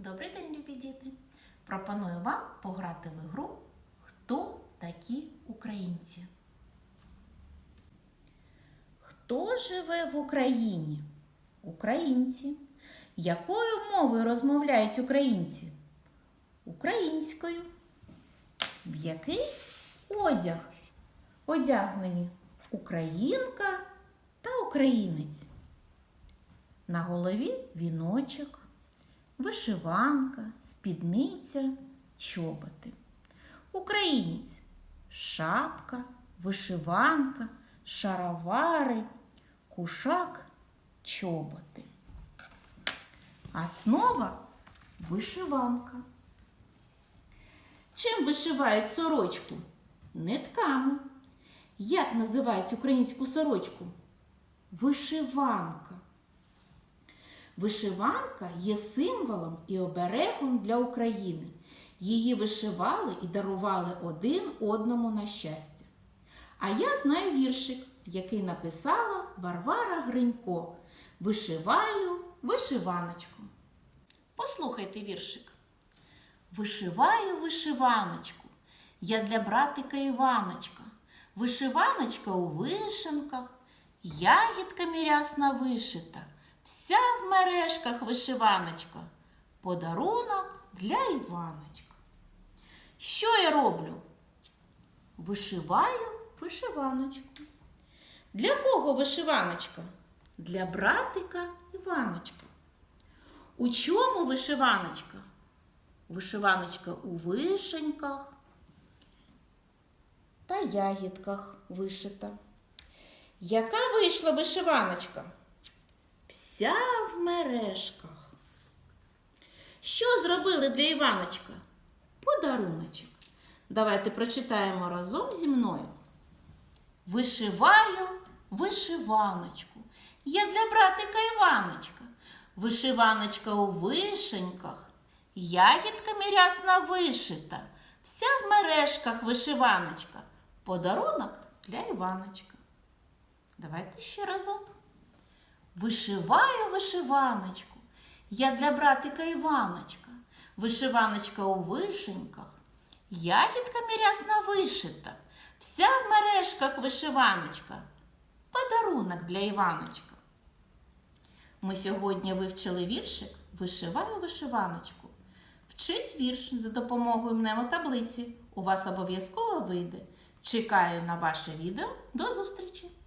Добрий день, любі діти! Пропоную вам пограти в ігру Хто такі українці? Хто живе в Україні? Українці. Якою мовою розмовляють українці? Українською. В який одяг одягнені українка та українець? На голові віночок, вишиванка, спідниця, чоботи. Українець шапка, вишиванка, шаровари, кушак, чоботи. Основа вишиванка. Чим вишивають сорочку? Нитками. Як називають українську сорочку? Вишиванка. Вишиванка є символом і оберегом для України. Її вишивали і дарували один одному на щастя. А я знаю віршик, який написала Варвара Гринько. Вишиваю вишиваночку. Послухайте віршик. Вишиваю вишиваночку. Я для братика Іваночка. Вишиваночка у вишенках, ягідками рясна вишита. Вся в мережках вишиваночка. Подарунок для Іваночка. Що я роблю? Вишиваю вишиваночку. Для кого вишиваночка? Для братика Іваночка. У чому вишиваночка? Вишиваночка у вишеньках та ягідках вишита. Яка вийшла вишиваночка? Вся в мережках. Що зробили для Іваночка? Подаруночок. Давайте прочитаємо разом зі мною. Вишиваю вишиваночку. Я для братика Іваночка. Вишиваночка у вишеньках, ягідками рясна вишита. Вся в мережках вишиваночка. Подарунок для Іваночка. Давайте ще разом. Вишиваю вишиваночку. Я для братика Іваночка. Вишиваночка у вишеньках, ягідками рясна вишита. Вся в мережках вишиваночка. Подарунок для Іваночка. Ми сьогодні вивчили віршик Вишиваю вишиваночку. Вчить вірш за допомогою мнемотаблиці. У вас обов'язково вийде. Чекаю на ваше відео. До зустрічі!